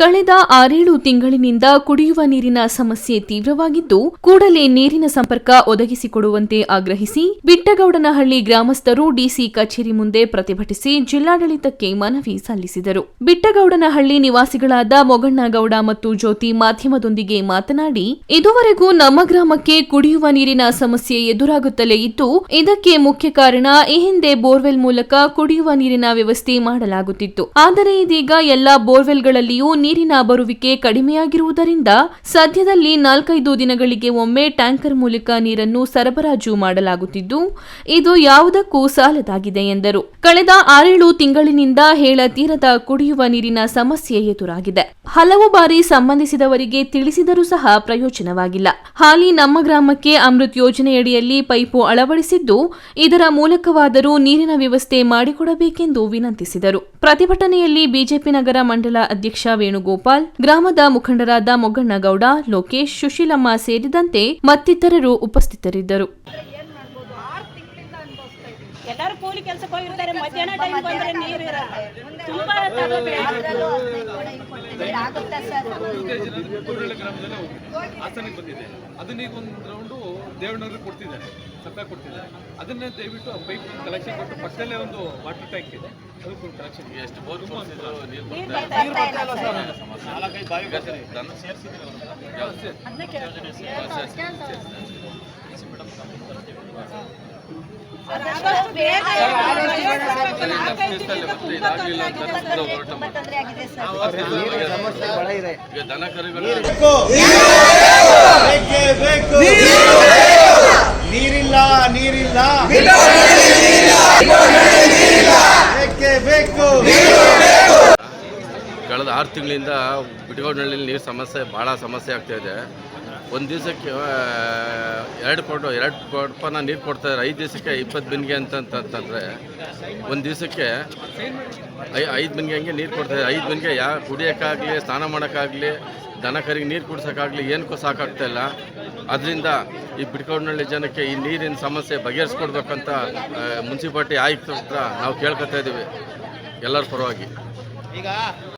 ಕಳೆದ ಆರೇಳು ತಿಂಗಳಿನಿಂದ ಕುಡಿಯುವ ನೀರಿನ ಸಮಸ್ಯೆ ತೀವ್ರವಾಗಿದ್ದು, ಕೂಡಲೇ ನೀರಿನ ಸಂಪರ್ಕ ಒದಗಿಸಿಕೊಡುವಂತೆ ಆಗ್ರಹಿಸಿ, ಬಿಟ್ಟಗೌಡನಹಳ್ಳಿ ಗ್ರಾಮಸ್ಥರು ಡಿಸಿ ಕಚೇರಿ ಮುಂದೆ ಪ್ರತಿಭಟಿಸಿ ಜಿಲ್ಲಾಡಳಿತಕ್ಕೆ ಮನವಿ ಸಲ್ಲಿಸಿದರು. ಬಿಟ್ಟಗೌಡನಹಳ್ಳಿ ನಿವಾಸಿಗಳಾದ ಮೊಗಣ್ಣಗೌಡ ಮತ್ತು ಜ್ಯೋತಿ ಮಾಧ್ಯಮದೊಂದಿಗೆ ಮಾತನಾಡಿ, ಇದುವರೆಗೂ ನಮ್ಮ ಗ್ರಾಮಕ್ಕೆ ಕುಡಿಯುವ ನೀರಿನ ಸಮಸ್ಯೆ ಎದುರಾಗುತ್ತಲೇ ಇದ್ದು, ಇದಕ್ಕೆ ಮುಖ್ಯ ಕಾರಣ ಈ ಹಿಂದೆ ಬೋರ್ವೆಲ್ ಮೂಲಕ ಕುಡಿಯುವ ನೀರಿನ ವ್ಯವಸ್ಥೆ ಮಾಡಲಾಗುತ್ತಿತ್ತು. ಆದರೆ ಇದೀಗ ಎಲ್ಲಾ ಬೋರ್ವೆಲ್ಗಳಲ್ಲಿಯೂ ನೀರಿನ ಬರುವಿಕೆ ಕಡಿಮೆಯಾಗಿರುವುದರಿಂದ ಸದ್ಯದಲ್ಲಿ ನಾಲ್ಕೈದು ದಿನಗಳಿಗೆ ಒಮ್ಮೆ ಟ್ಯಾಂಕರ್ ಮೂಲಕ ನೀರನ್ನು ಸರಬರಾಜು ಮಾಡಲಾಗುತ್ತಿದ್ದು, ಇದು ಯಾವುದಕ್ಕೂ ಸಾಲದಾಗಿದೆ ಎಂದರು. ಕಳೆದ ಆರೇಳು ತಿಂಗಳಿನಿಂದ ಹೇಳ ತೀರದ ಕುಡಿಯುವ ನೀರಿನ ಸಮಸ್ಯೆ ಎದುರಾಗಿದೆ. ಹಲವು ಬಾರಿ ಸಂಬಂಧಿಸಿದವರಿಗೆ ತಿಳಿಸಿದರೂ ಸಹ ಪ್ರಯೋಜನವಾಗಿಲ್ಲ. ಹಾಲಿ ನಮ್ಮ ಗ್ರಾಮಕ್ಕೆ ಅಮೃತ್ ಯೋಜನೆಯಡಿಯಲ್ಲಿ ಪೈಪು ಅಳವಡಿಸಿದ್ದು, ಇದರ ಮೂಲಕವಾದರೂ ನೀರಿನ ವ್ಯವಸ್ಥೆ ಮಾಡಿಕೊಡಬೇಕೆಂದು ವಿನಂತಿಸಿದರು. ಪ್ರತಿಭಟನೆಯಲ್ಲಿ ಬಿಜೆಪಿ ನಗರ ಮಂಡಲ ಅಧ್ಯಕ್ಷ ವೇಣುಗೋಪಾಲ್, ಗ್ರಾಮದ ಮುಖಂಡರಾದ ಮೊಗ್ಗಣ್ಣಗೌಡ ಲೋಕೇಶ್, ಸುಶೀಲಮ್ಮ ಸೇರಿದಂತೆ ಮತ್ತಿತರರು ಉಪಸ್ಥಿತರಿದ್ದರು. ಎಲ್ಲರೂ ಕೂಲಿ ಕೆಲಸಕ್ಕೆ ಹೋಗಿರ್ತಾರೆ. ಮಧ್ಯಾಹ್ನ ಟೈಮ್ ಬಂದ್ರೆ ನೀರು ಇರಲ್ಲ. ತುಂಬಾ ತರಬೇತಿ. ಕುರುಳೆ ಗ್ರಾಮದಲ್ಲಿ ಹಾಸನಕ್ಕೆ ಬಂದಿದೆ ಅದನ್ನ ಈಗ ಒಂದು ರೌಂಡು ದೇವನಗರಿಗೆ ಕೊಡ್ತಿದ್ದಾರೆ ಸಪ್ಲೈ ಕೊಡ್ತಿದ್ದಾರೆ. ಅದನ್ನೇ ದಯವಿಟ್ಟು ಪೈಪ್ ಕಲೆಕ್ಷನ್ ಕೊಟ್ಟು ಪಕ್ಕದಲ್ಲೇ ಒಂದು ವಾಟರ್ ಟ್ಯಾಂಕ್ ಇದೆ ಅದಕ್ಕೂ ಕಲೆಕ್ಷನ್ ಎಷ್ಟು ಬೋರ್ ಸರ್. ಸರ್, ನಾಲ್ಕೈದು ತುಂಬಾ ತೊಂದ್ರೆ ಆಗಿದೆ ಸರ್. ಈಗ ದನ ಕರುಗಳು ಬೇಕೇ. ಬೇಕು ನೀರಿಲ್ಲ ನೀರಿಲ್ಲ. ಬೇಕೇ ಬೇಕು. ಕಳೆದ ಆರು ತಿಂಗಳಿಂದ ಬಿಟ್ಗೋಡ್ನಳ್ಳಿ ನೀರು ಸಮಸ್ಯೆ ಬಹಳ ಸಮಸ್ಯೆ ಆಗ್ತಾ ಇದೆ. ಒಂದು ದಿವಸಕ್ಕೆ ಎರಡು ಕೋಟು ಎರಡು ಕೊಡಪನ ನೀರು ಕೊಡ್ತಾರೆ. ಐದು ದಿವಸಕ್ಕೆ ಇಪ್ಪತ್ತು ಬಿನ್ಗೆ ಅಂತಂತಂದರೆ ಒಂದು ದಿವಸಕ್ಕೆ ಐ, ಐದು ಬಿನ್ಗೆ ಹಂಗೆ ನೀರು ಕೊಡ್ತಾರೆ. ಐದು ಬಿನ್ಗೆ ಯಾ, ಕುಡಿಯೋಕ್ಕಾಗಲಿ, ಸ್ನಾನ ಮಾಡೋಕ್ಕಾಗಲಿ, ದನ ಕರಿಗೆ ನೀರು ಕುಡ್ಸೋಕ್ಕಾಗಲಿ, ಏನಕ್ಕೂ ಸಾಕಾಗ್ತಾಯಿಲ್ಲ ಅದರಿಂದ ಈ ಬಿಟ್ಕೊಂಡಳ್ಳಿ ಜನಕ್ಕೆ ಈ ನೀರಿನ ಸಮಸ್ಯೆ ಬಗೆಹರಿಸ್ಕೊಡ್ಬೇಕಂತ ಮುನ್ಸಿಪಾಲ್ಟಿ ಆಯುಕ್ತರ ಹತ್ರ ನಾವು ಕೇಳ್ಕೊತಾ ಇದ್ದೀವಿ ಎಲ್ಲರ ಪರವಾಗಿ. ಈಗ